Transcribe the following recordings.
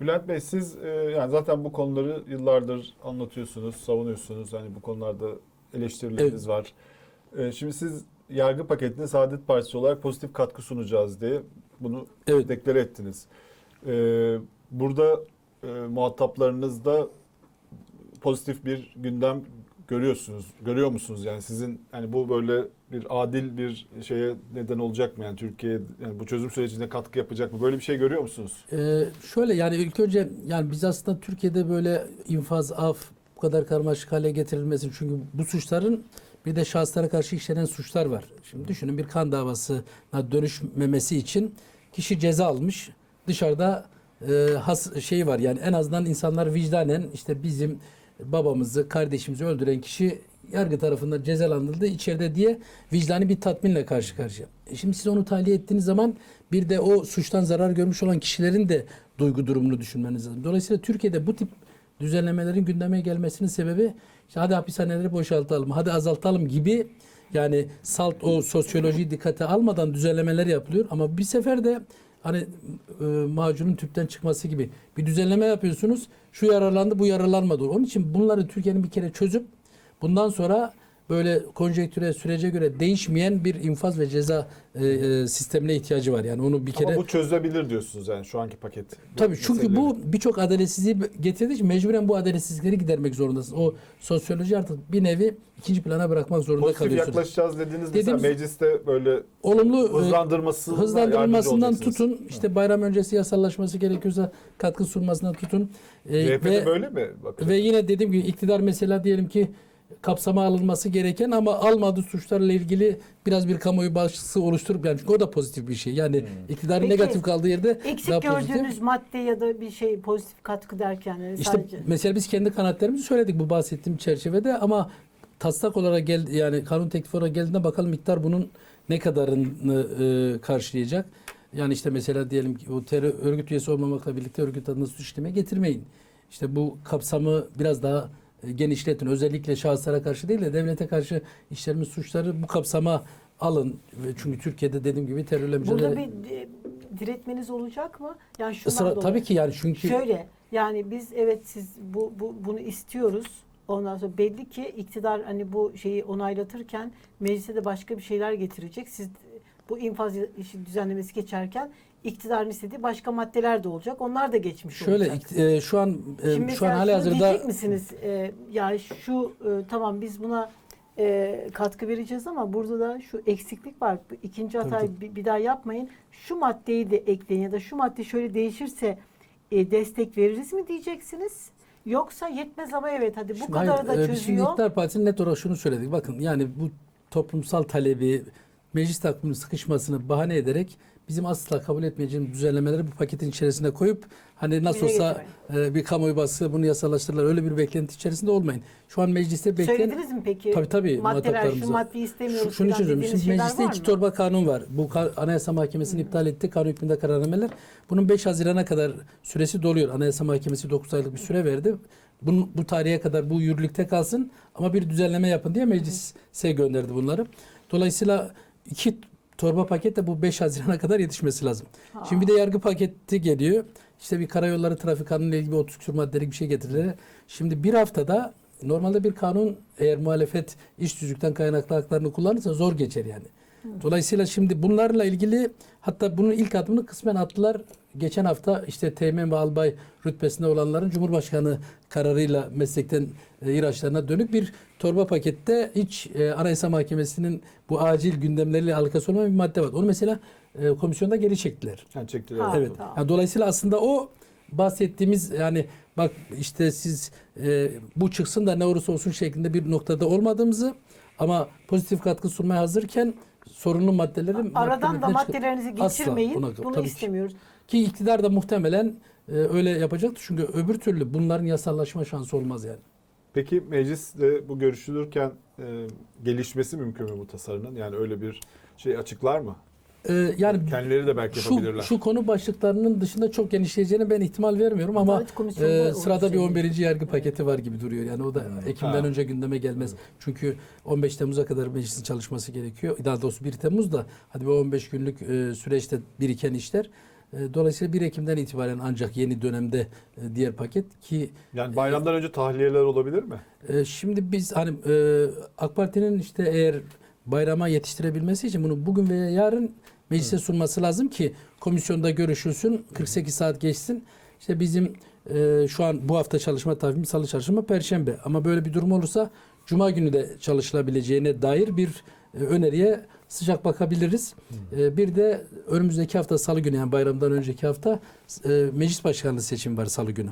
Bülent Bey siz e, yani zaten bu konuları yıllardır anlatıyorsunuz, savunuyorsunuz. Hani bu konularda eleştirileriniz var. E, şimdi siz yargı paketine Saadet Partisi olarak pozitif katkı sunacağız diye bunu Evet. deklare ettiniz. E, burada e, muhataplarınız da pozitif bir gündem görüyorsunuz. Görüyor musunuz yani sizin hani bu böyle bir adil bir şeye neden olacak mı yani Türkiye yani bu çözüm sürecine katkı yapacak mı? Böyle bir şey görüyor musunuz? Ee, şöyle yani ilk önce yani biz aslında Türkiye'de böyle infaz, af bu kadar karmaşık hale getirilmesin. Çünkü bu suçların bir de şahıslara karşı işlenen suçlar var. Şimdi düşünün bir kan davasına dönüşmemesi için kişi ceza almış. Dışarıda e, has şey var yani en azından insanlar vicdanen işte bizim babamızı, kardeşimizi öldüren kişi yargı tarafından cezalandırıldı içeride diye vicdani bir tatminle karşı karşıya. E şimdi siz onu tahliye ettiğiniz zaman bir de o suçtan zarar görmüş olan kişilerin de duygu durumunu düşünmeniz lazım. Dolayısıyla Türkiye'de bu tip düzenlemelerin gündeme gelmesinin sebebi işte hadi hapishaneleri boşaltalım, hadi azaltalım gibi yani salt o sosyolojiyi dikkate almadan düzenlemeler yapılıyor. Ama bir sefer de hani e, macunun tüpten çıkması gibi bir düzenleme yapıyorsunuz. Şu yararlandı, bu yararlanmadı. Onun için bunları Türkiye'nin bir kere çözüp bundan sonra böyle konjektüre, sürece göre değişmeyen bir infaz ve ceza e, e, sistemine ihtiyacı var. Yani onu bir kere Ama bu çözülebilir diyorsunuz yani şu anki paket. Tabii çünkü meseleleri. bu birçok adaletsizliği getirdiği için mecburen bu adaletsizlikleri gidermek zorundasın. O sosyoloji artık bir nevi ikinci plana bırakmak zorunda Pozitif kalıyorsunuz. yaklaşacağız dediğiniz mesela Dediğimiz- mecliste böyle Olumlu e, hızlandırması hızlandırılmasından tutun işte bayram öncesi yasallaşması gerekiyorsa katkı sunmasından tutun E, CHP'de ve, böyle mi? Bakın. ve yine dediğim gibi iktidar mesela diyelim ki kapsama alınması gereken ama almadığı suçlarla ilgili biraz bir kamuoyu bağışçısı oluşturup yani çünkü o da pozitif bir şey. Yani iktidarın Peki, negatif kaldığı yerde Eksik daha pozitif. gördüğünüz madde ya da bir şey pozitif katkı derken yani İşte sadece. mesela biz kendi kanaatlerimizi söyledik bu bahsettiğim çerçevede ama taslak olarak gel yani kanun teklifi olarak geldiğinde bakalım miktar bunun ne kadarını e, karşılayacak. Yani işte mesela diyelim ki o terör örgüt üyesi olmamakla birlikte örgüt adına suç işleme getirmeyin. İşte bu kapsamı biraz daha genişletin. Özellikle şahıslara karşı değil de devlete karşı işlenmiş suçları bu kapsama alın. Çünkü Türkiye'de dediğim gibi terörle mücadele... Burada bir e, diretmeniz olacak mı? Yani şundan dolayı. tabii ki yani çünkü Şöyle yani biz evet siz bu, bu bunu istiyoruz. Ondan sonra belli ki iktidar hani bu şeyi onaylatırken meclise de başka bir şeyler getirecek. Siz bu infaz işi düzenlemesi geçerken iktidarın istediği başka maddeler de olacak. Onlar da geçmiş şöyle olacak. ikt- e, şu an e, Şimdi şu an hali hazırda diyecek misiniz? Ee, yani şu e, tamam biz buna e, katkı vereceğiz ama burada da şu eksiklik var. Bu ikinci hatayı bir, bir daha yapmayın. Şu maddeyi de ekleyin ya da şu madde şöyle değişirse e, destek veririz mi diyeceksiniz? Yoksa yetmez ama evet hadi bu kadarı hayır, da e, biz Şimdi çözüyor. İktidar Partisi'nin net olarak şunu söyledik. Bakın yani bu toplumsal talebi meclis takviminin sıkışmasını bahane ederek bizim asla kabul etmeyeceğimiz düzenlemeleri bu paketin içerisine koyup hani nasıl olsa e, bir kamuoyu baskısı bunu yasallaştırırlar öyle bir beklenti içerisinde olmayın. Şu an mecliste bekleyen Söylediniz mi peki? Tabii tabii Maddeler şu maddeyi istemiyoruz. Şu- Şunu için Şimdi mecliste iki torba kanun var. Bu Anayasa Mahkemesi'nin iptal etti. Kanun hükmünde kararnameler. Bunun 5 Haziran'a kadar süresi doluyor. Anayasa Mahkemesi 9 aylık bir süre verdi. Bunun, bu tarihe kadar bu yürürlükte kalsın ama bir düzenleme yapın diye meclise gönderdi bunları. Dolayısıyla iki torba paket de bu 5 Haziran'a kadar yetişmesi lazım. Şimdi bir de yargı paketi geliyor. İşte bir karayolları trafik kanunu ile ilgili 30 küsur maddelik bir şey getirdiler. Şimdi bir haftada normalde bir kanun eğer muhalefet iş tüzükten kaynaklı haklarını kullanırsa zor geçer yani. Dolayısıyla şimdi bunlarla ilgili hatta bunun ilk adımını kısmen attılar. Geçen hafta işte teğmen ve albay rütbesinde olanların Cumhurbaşkanı kararıyla meslekten e, ihraçlarına dönük bir torba pakette hiç e, Anayasa Mahkemesi'nin bu acil gündemleriyle alakası olmayan bir madde var. Onu mesela e, komisyonda geri çektiler. Yani çektiler. Ha, Evet. tamam. Yani dolayısıyla aslında o bahsettiğimiz yani bak işte siz e, bu çıksın da ne olursa olsun şeklinde bir noktada olmadığımızı ama pozitif katkı sunmaya hazırken sorunlu maddeleri Aradan da mahkemeden çıkar- maddelerinizi Asla geçirmeyin. buna- Bunu tabii ki. Ki iktidar da muhtemelen e, öyle yapacaktır. Çünkü öbür türlü bunların yasallaşma şansı olmaz yani. Peki mecliste bu görüşülürken e, gelişmesi mümkün mü bu tasarının? Yani öyle bir şey açıklar mı? E, yani Kendileri de belki şu, yapabilirler. şu konu başlıklarının dışında çok genişleyeceğine ben ihtimal vermiyorum ama e, sırada bir şey- 11. yargı paketi var gibi duruyor. Yani o da Ekim'den Ha. önce gündeme gelmez. Çünkü 15 Temmuz'a kadar meclisin çalışması gerekiyor. Daha doğrusu 1 Temmuz'da hadi bu 15 günlük e, süreçte biriken işler dolayısıyla 1 Ekim'den itibaren ancak yeni dönemde e, diğer paket ki Yani bayramdan önce tahliyeler olabilir mi? e, şimdi biz hani e, AK Parti'nin işte eğer bayrama yetiştirebilmesi için bunu bugün veya yarın meclise sunması lazım ki komisyonda görüşülsün 48 saat geçsin. İşte bizim e, şu an bu hafta çalışma takvimi salı çarşamba perşembe ama böyle bir durum olursa cuma günü de çalışılabileceğine dair bir e, öneriye sıcak bakabiliriz. E, bir de önümüzdeki hafta salı günü yani bayramdan önceki hafta e, meclis başkanlığı seçimi var salı günü.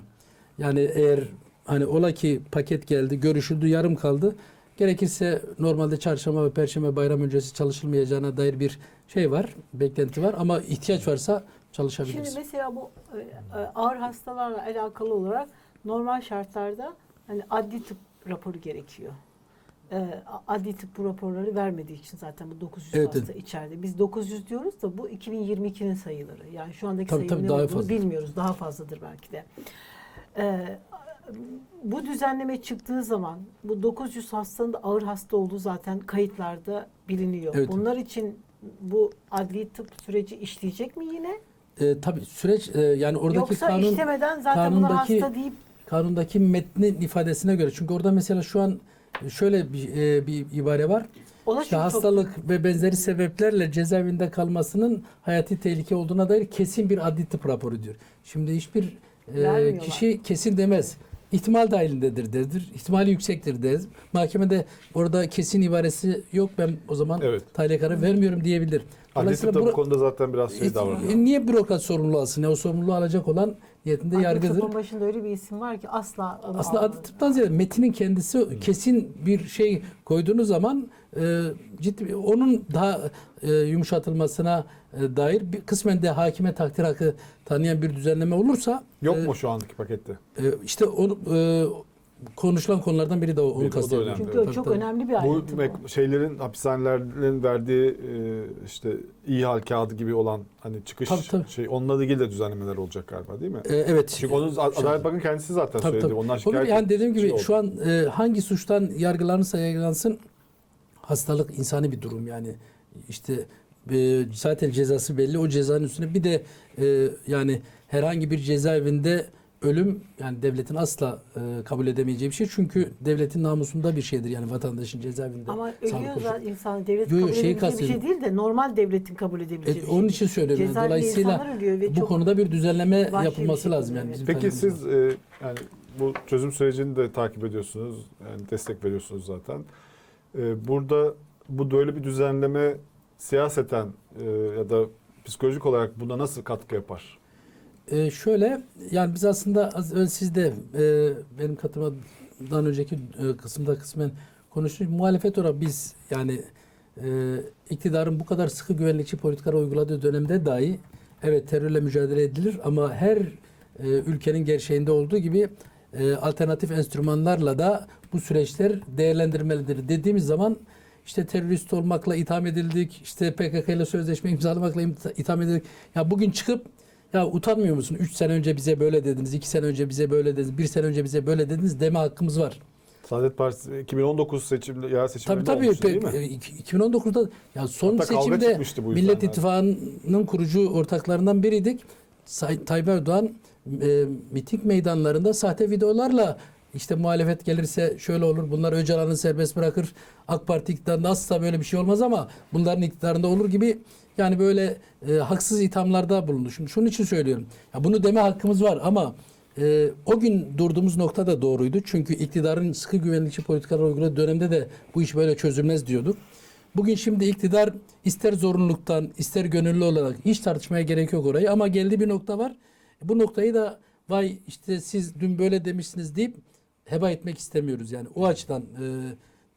Yani eğer hani ola ki paket geldi, görüşüldü, yarım kaldı. Gerekirse normalde çarşamba ve perşembe bayram öncesi çalışılmayacağına dair bir şey var, beklenti var ama ihtiyaç varsa çalışabiliriz. Şimdi mesela bu e, e, ağır hastalarla alakalı olarak normal şartlarda hani adli tıp raporu gerekiyor. E, adli tıp bu raporları vermediği için zaten bu 900 Evet, hasta içeride. Biz 900 diyoruz da bu 2022'nin sayıları. Yani şu andaki Tabii, sayı tabii, ne olduğunu bilmiyoruz. Daha fazladır belki de. E, bu düzenleme çıktığı zaman bu 900 hastanın da ağır hasta olduğu zaten kayıtlarda biliniyor. Evet. Bunlar için bu adli tıp süreci işleyecek mi yine? E, tabii süreç e, yani oradaki Yoksa kanun işlemeden zaten buna kanundaki- hasta deyip kanundaki metnin ifadesine göre çünkü orada mesela şu an şöyle bir, e, bir ibare var. ona İşte çünkü çok- hastalık ve benzeri sebeplerle cezaevinde kalmasının hayati tehlike olduğuna dair kesin bir adli tıp raporu diyor. Şimdi hiçbir e, kişi kesin demez. İhtimal dahilindedir derdir. İhtimali yüksektir der. Mahkemede orada kesin ibaresi yok. Ben o zaman Evet. tahliye kararı vermiyorum diyebilir. Adli tıp da bu konuda zaten biraz şey davranıyor. E, niye bürokrat sorumluluğu alsın? O sorumluluğu alacak olan niyetinde Adli yargıdır. tıpın başında öyle bir isim var ki asla Aslında adli tıptan ziyade metinin kendisi kesin bir şey koyduğunuz zaman e, ciddi onun daha e, yumuşatılmasına e, dair bir kısmen de hakime takdir hakkı tanıyan bir düzenleme olursa Yok e, mu şu anki pakette? e, işte onu e, konuşulan konulardan biri de o, onu kastediyorum. Çünkü o Tabii, çok tabii. önemli bir Bu ayrıntı bu. mek- şeylerin hapishanelerin verdiği e, işte iyi hal kağıdı gibi olan hani çıkış Tabii, tabii. şey onunla ilgili de düzenlemeler olacak galiba değil mi? E, evet. Çünkü onu Ad- Adalet Bakanı kendisi zaten Tabii, söyledi. tabii. Onlar Olur, şikayet yani dediğim gibi şey oldu. şu an e, hangi suçtan yargılanırsa yargılansın hastalık insani bir durum yani işte e, zaten cezası belli o cezanın üstüne bir de e, yani herhangi bir cezaevinde ölüm yani devletin asla e, kabul edemeyeceği bir şey çünkü devletin namusunda bir şeydir yani vatandaşın cezaevinde. Ama ölüyor zaten insan devlet Yo, yo, kabul şeyi edebileceği bir şey değil de normal devletin kabul edebileceği E, bir şey. onun için söylüyorum. Yani. Cezaevinde Dolayısıyla bu konuda bir düzenleme bir yapılması şekilde, lazım yani. bizim Peki siz e, yani bu çözüm sürecini de takip ediyorsunuz. Yani destek veriyorsunuz zaten. E, burada bu böyle bir düzenleme siyaseten e, ya da psikolojik olarak buna nasıl katkı yapar? Ee, şöyle yani biz aslında az önce siz de e, benim katılmadan önceki e, kısımda kısmen konuştuk. Muhalefet olarak biz yani e, iktidarın bu kadar sıkı güvenlikçi politikalar uyguladığı dönemde dahi evet terörle mücadele edilir ama her e, ülkenin gerçeğinde olduğu gibi e, alternatif enstrümanlarla da bu süreçler değerlendirmelidir dediğimiz zaman işte terörist olmakla itham edildik, işte PKK ile sözleşme imzalamakla itham edildik. Ya bugün çıkıp ya utanmıyor musun? 3 sene önce bize böyle dediniz, 2 sene önce bize böyle dediniz, 1 sene önce bize böyle dediniz deme hakkımız var. Saadet Partisi 2019 seçim yerel Tabii seçimlerinde tabii olmuştu değil mi? e, iki- 2019'da ya son Hatta kavga seçimde çıkmıştı bu yüzden Millet. İttifakı'nın kurucu ortaklarından biriydik. Say- Tayyip Erdoğan e, miting meydanlarında sahte videolarla işte muhalefet gelirse şöyle olur. Bunlar Öcalan'ı serbest bırakır. AK Parti iktidarında asla böyle bir şey olmaz ama bunların iktidarında olur gibi yani böyle e, haksız ithamlarda bulundu. Şimdi şunun için söylüyorum. Ya bunu deme hakkımız var ama e, o gün durduğumuz nokta da doğruydu. Çünkü iktidarın sıkı güvenlikçi politikalar uyguladığı dönemde de bu iş böyle çözülmez diyorduk. Bugün şimdi iktidar ister zorunluluktan ister gönüllü olarak hiç tartışmaya gerek yok orayı ama geldiği bir nokta var. Bu noktayı da vay işte siz dün böyle demişsiniz deyip heba etmek istemiyoruz. Yani o açıdan e,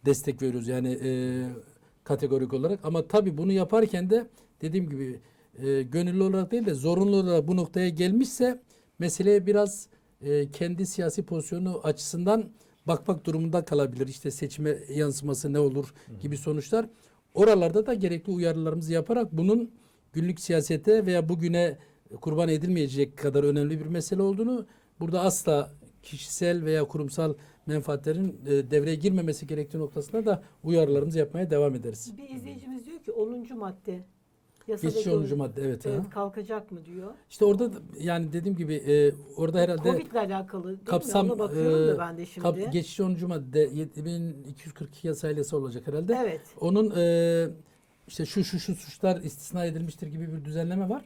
destek veriyoruz yani e, kategorik olarak. Ama tabii bunu yaparken de dediğim gibi e, gönüllü olarak değil de zorunlu olarak bu noktaya gelmişse meseleye biraz e, kendi siyasi pozisyonu açısından bakmak durumunda kalabilir. İşte seçime yansıması ne olur gibi sonuçlar. Oralarda da gerekli uyarılarımızı yaparak bunun günlük siyasete veya bugüne kurban edilmeyecek kadar önemli bir mesele olduğunu burada asla kişisel veya kurumsal menfaatlerin e, devreye girmemesi gerektiği noktasında da uyarılarımızı yapmaya devam ederiz. Bir izleyicimiz diyor ki 10. madde Yasada Geçici gör- onuncu madde evet. Evet, ha. kalkacak mı diyor. İşte orada da- yani dediğim gibi e, orada herhalde Covid'le alakalı değil kapsam mi? Ona bakıyorum e, da ben de şimdi. kap- geçici onuncu madde 7242 yasayla olacak herhalde. evet. Onun e, işte şu şu şu suçlar istisna edilmiştir gibi bir düzenleme var.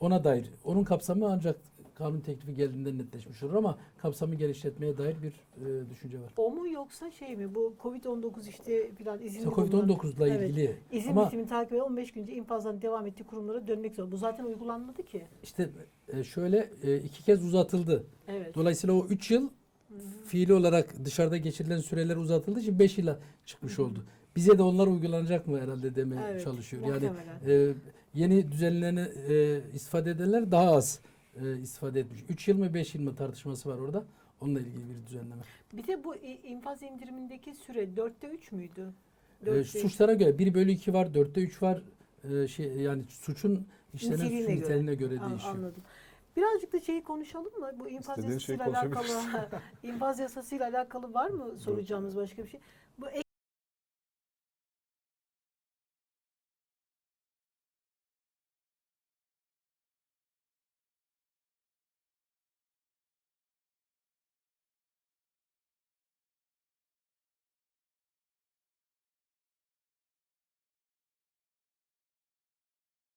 Ona dair. Onun kapsamı ancak kanun teklifi geldiğinde netleşmiş olur ama kapsamı genişletmeye dair bir e, düşünce var. O mu yoksa şey mi? Bu Covid-19 işte filan izin İşte Covid-19 ile ilgili. İzin ama bitimini takip eden 15 günce infazdan devam ettiği kurumlara dönmek zorunda. Bu zaten uygulanmadı ki. işte e, şöyle e, iki kez uzatıldı. Evet. Dolayısıyla o 3 yıl fiili olarak dışarıda geçirilen süreler uzatıldığı için 5 yıla çıkmış oldu. Bize de onlar uygulanacak mı herhalde demeye Evet, çalışıyor. Yani muhtemelen. e, yeni düzenlerini e, istifade edenler daha az e, istifade etmiş. 3 yıl mı 5 yıl mı tartışması var orada. Onunla ilgili bir düzenleme. Bir de bu infaz indirimindeki süre 4'te 3 müydü? E, 4'te üç. suçlara göre 1 bölü 2 var, 4'te 3 var. E, şey yani suçun işlenen Niteliğine suçun göre. göre değişiyor. Anladım. Birazcık da şeyi konuşalım mı? Bu infaz İstediğin yasasıyla alakalı infaz yasasıyla alakalı var mı soracağımız başka bir şey? Bu